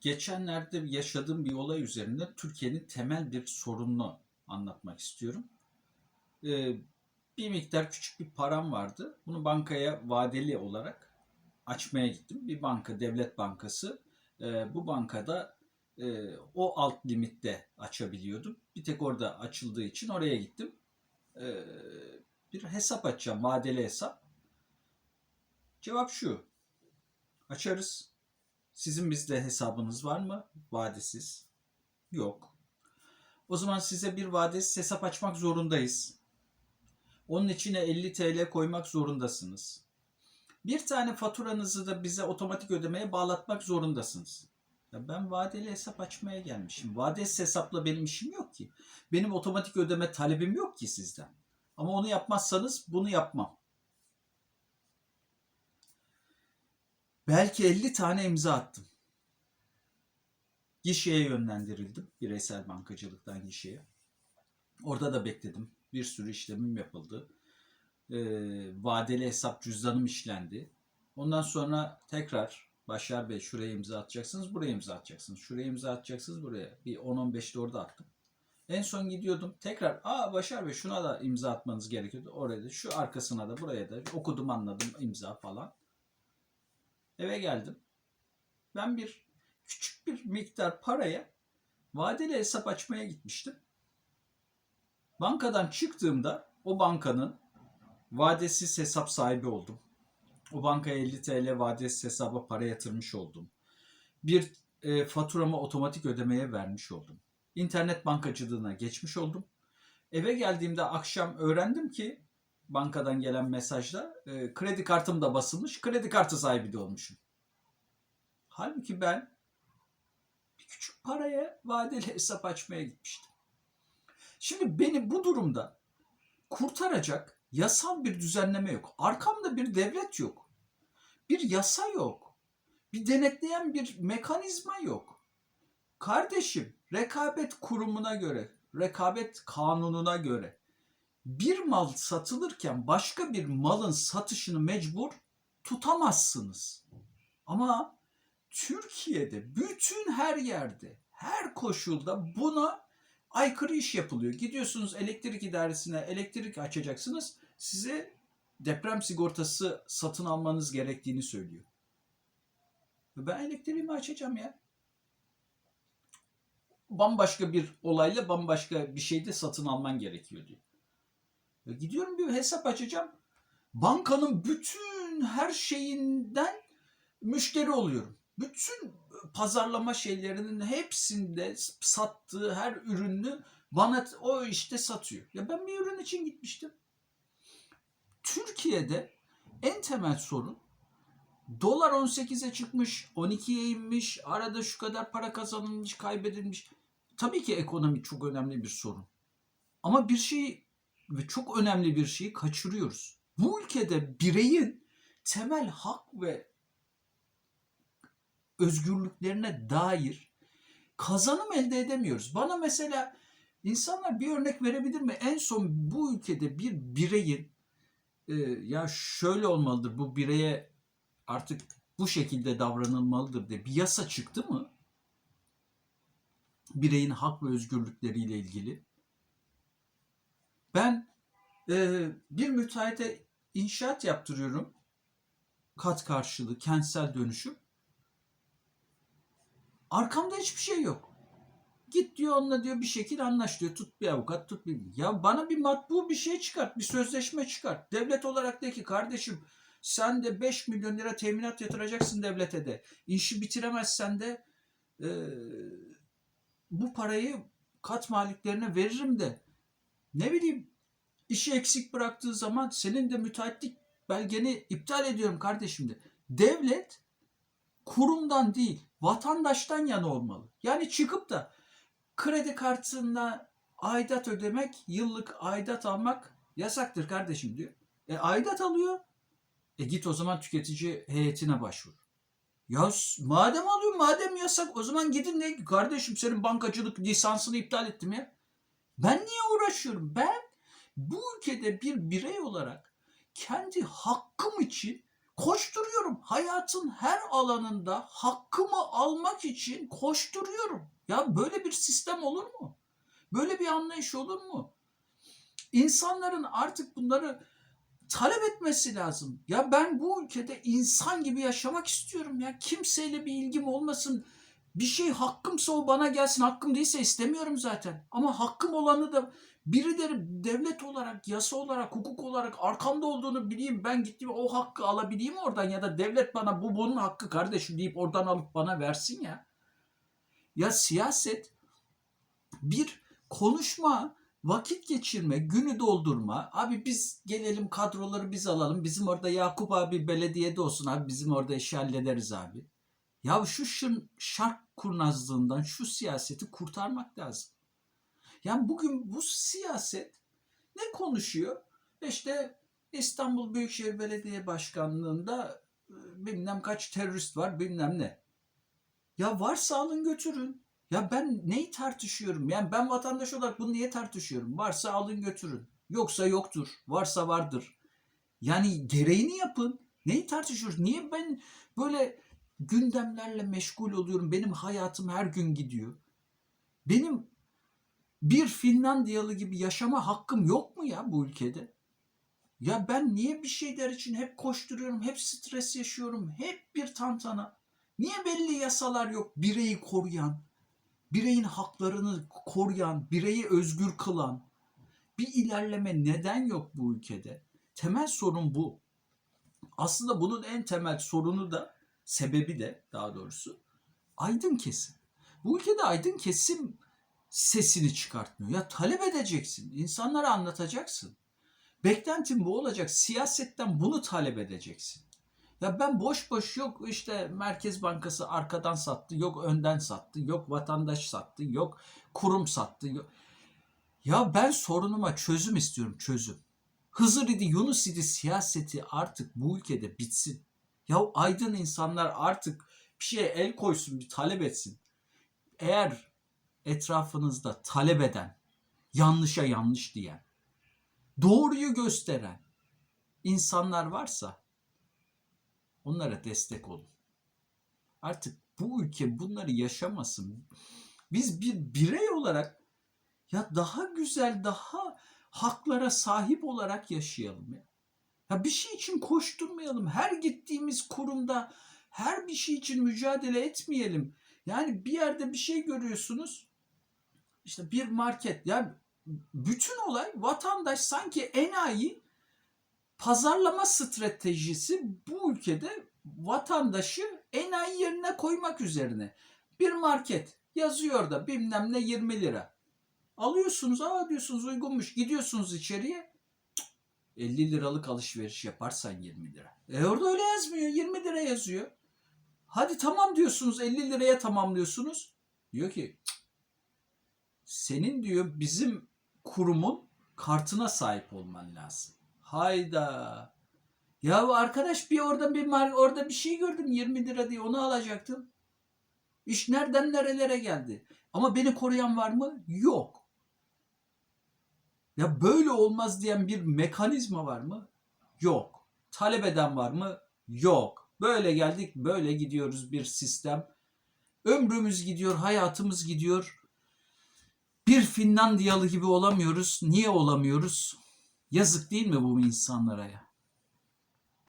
geçenlerde yaşadığım bir olay üzerinde Türkiye'nin temel bir sorununu anlatmak istiyorum. Ee, bir miktar küçük bir param vardı. Bunu bankaya vadeli olarak açmaya gittim. Bir banka, devlet bankası. Ee, bu bankada e, o alt limitte açabiliyordum. Bir tek orada açıldığı için oraya gittim. Ee, bir hesap açacağım, vadeli hesap. Cevap şu. Açarız. Sizin bizde hesabınız var mı? Vadesiz. Yok. O zaman size bir vadesiz hesap açmak zorundayız. Onun içine 50 TL koymak zorundasınız. Bir tane faturanızı da bize otomatik ödemeye bağlatmak zorundasınız. Ya ben vadeli hesap açmaya gelmişim. Vadesiz hesapla benim işim yok ki. Benim otomatik ödeme talebim yok ki sizden. Ama onu yapmazsanız bunu yapmam. Belki 50 tane imza attım. Gişeye yönlendirildim. Bireysel bankacılıktan gişeye. Orada da bekledim. Bir sürü işlemim yapıldı. Ee, vadeli hesap cüzdanım işlendi. Ondan sonra tekrar Başar Bey şuraya imza atacaksınız, buraya imza atacaksınız. Şuraya imza atacaksınız, buraya. Bir 10-15 de orada attım. En son gidiyordum. Tekrar aa Başar Bey şuna da imza atmanız gerekiyordu. Oraya da şu arkasına da buraya da okudum anladım imza falan. Eve geldim. Ben bir küçük bir miktar paraya vadeli hesap açmaya gitmiştim. Bankadan çıktığımda o bankanın vadesiz hesap sahibi oldum. O bankaya 50 TL vadesiz hesaba para yatırmış oldum. Bir e, faturamı otomatik ödemeye vermiş oldum. İnternet bankacılığına geçmiş oldum. Eve geldiğimde akşam öğrendim ki bankadan gelen mesajla e, kredi kartım da basılmış, kredi kartı sahibi de olmuşum. Halbuki ben bir küçük paraya vadeli hesap açmaya gitmiştim. Şimdi beni bu durumda kurtaracak yasal bir düzenleme yok. Arkamda bir devlet yok. Bir yasa yok. Bir denetleyen bir mekanizma yok. Kardeşim, rekabet kurumuna göre, rekabet kanununa göre bir mal satılırken başka bir malın satışını mecbur tutamazsınız. Ama Türkiye'de bütün her yerde, her koşulda buna aykırı iş yapılıyor. Gidiyorsunuz elektrik idaresine elektrik açacaksınız. Size deprem sigortası satın almanız gerektiğini söylüyor. Ben elektriğimi açacağım ya. Bambaşka bir olayla bambaşka bir şeyde satın alman gerekiyor diyor. Ya gidiyorum bir hesap açacağım. Bankanın bütün her şeyinden müşteri oluyorum. Bütün pazarlama şeylerinin hepsinde sattığı her ürünü bana o işte satıyor. Ya ben bir ürün için gitmiştim. Türkiye'de en temel sorun dolar 18'e çıkmış, 12'ye inmiş, arada şu kadar para kazanılmış, kaybedilmiş. Tabii ki ekonomi çok önemli bir sorun. Ama bir şey ve çok önemli bir şeyi kaçırıyoruz. Bu ülkede bireyin temel hak ve özgürlüklerine dair kazanım elde edemiyoruz. Bana mesela insanlar bir örnek verebilir mi? En son bu ülkede bir bireyin e, ya şöyle olmalıdır bu bireye artık bu şekilde davranılmalıdır diye bir yasa çıktı mı? Bireyin hak ve özgürlükleriyle ilgili. Ben e, bir müteahhite inşaat yaptırıyorum. Kat karşılığı, kentsel dönüşüm. Arkamda hiçbir şey yok. Git diyor onunla diyor bir şekil anlaş diyor. Tut bir avukat tut bir. Ya bana bir matbu bir şey çıkart. Bir sözleşme çıkart. Devlet olarak de ki kardeşim sen de 5 milyon lira teminat yatıracaksın devlete de. İşi bitiremezsen de e, bu parayı kat maliklerine veririm de. Ne bileyim işi eksik bıraktığı zaman senin de müteahhitlik belgeni iptal ediyorum kardeşim de. Devlet kurumdan değil vatandaştan yana olmalı. Yani çıkıp da kredi kartında aidat ödemek, yıllık aidat almak yasaktır kardeşim diyor. E aidat alıyor. E git o zaman tüketici heyetine başvur. Ya madem alıyor, madem yasak o zaman gidin ne kardeşim senin bankacılık lisansını iptal ettim ya. Ben niye uğraşıyorum? Ben bu ülkede bir birey olarak kendi hakkım için Koşturuyorum. Hayatın her alanında hakkımı almak için koşturuyorum. Ya böyle bir sistem olur mu? Böyle bir anlayış olur mu? İnsanların artık bunları talep etmesi lazım. Ya ben bu ülkede insan gibi yaşamak istiyorum ya. Kimseyle bir ilgim olmasın. Bir şey hakkımsa o bana gelsin. Hakkım değilse istemiyorum zaten. Ama hakkım olanı da birileri devlet olarak, yasa olarak, hukuk olarak arkamda olduğunu bileyim. Ben gittim o hakkı alabileyim oradan ya da devlet bana bu bunun hakkı kardeşim deyip oradan alıp bana versin ya. Ya siyaset bir konuşma, vakit geçirme, günü doldurma. Abi biz gelelim kadroları biz alalım. Bizim orada Yakup abi belediyede olsun abi. Bizim orada işi hallederiz abi. Ya şu şın, şark kurnazlığından şu siyaseti kurtarmak lazım. Yani bugün bu siyaset ne konuşuyor? İşte İstanbul Büyükşehir Belediye Başkanlığı'nda e, bilmem kaç terörist var bilmem ne. Ya varsa alın götürün. Ya ben neyi tartışıyorum? Yani ben vatandaş olarak bunu niye tartışıyorum? Varsa alın götürün. Yoksa yoktur. Varsa vardır. Yani gereğini yapın. Neyi tartışıyoruz? Niye ben böyle gündemlerle meşgul oluyorum? Benim hayatım her gün gidiyor. Benim bir Finlandiyalı gibi yaşama hakkım yok mu ya bu ülkede? Ya ben niye bir şeyler için hep koşturuyorum, hep stres yaşıyorum, hep bir tantana? Niye belli yasalar yok bireyi koruyan, bireyin haklarını koruyan, bireyi özgür kılan? Bir ilerleme neden yok bu ülkede? Temel sorun bu. Aslında bunun en temel sorunu da, sebebi de daha doğrusu aydın kesim. Bu ülkede aydın kesim sesini çıkartmıyor. Ya talep edeceksin, insanlara anlatacaksın. Beklentin bu olacak. Siyasetten bunu talep edeceksin. Ya ben boş boş yok işte Merkez Bankası arkadan sattı, yok önden sattı, yok vatandaş sattı, yok kurum sattı. Yok. Ya ben sorunuma çözüm istiyorum, çözüm. Hızır idi, Yunus idi siyaseti artık bu ülkede bitsin. Ya aydın insanlar artık bir şeye el koysun, bir talep etsin. Eğer etrafınızda talep eden, yanlışa yanlış diyen, doğruyu gösteren insanlar varsa onlara destek olun. Artık bu ülke bunları yaşamasın. Biz bir birey olarak ya daha güzel, daha haklara sahip olarak yaşayalım ya. Ya bir şey için koşturmayalım. Her gittiğimiz kurumda her bir şey için mücadele etmeyelim. Yani bir yerde bir şey görüyorsunuz. İşte bir market. Yani bütün olay vatandaş sanki enayi pazarlama stratejisi bu ülkede vatandaşı enayi yerine koymak üzerine. Bir market yazıyor da bilmem ne 20 lira. Alıyorsunuz aa diyorsunuz uygunmuş gidiyorsunuz içeriye 50 liralık alışveriş yaparsan 20 lira. E orada öyle yazmıyor 20 lira yazıyor. Hadi tamam diyorsunuz 50 liraya tamamlıyorsunuz. Diyor ki senin diyor bizim kurumun kartına sahip olman lazım. Hayda. Ya arkadaş bir orada bir orada bir şey gördüm 20 lira diye onu alacaktım. İş nereden nerelere geldi? Ama beni koruyan var mı? Yok. Ya böyle olmaz diyen bir mekanizma var mı? Yok. Talep eden var mı? Yok. Böyle geldik, böyle gidiyoruz bir sistem. Ömrümüz gidiyor, hayatımız gidiyor. Bir Finlandiyalı gibi olamıyoruz. Niye olamıyoruz? Yazık değil mi bu insanlara ya?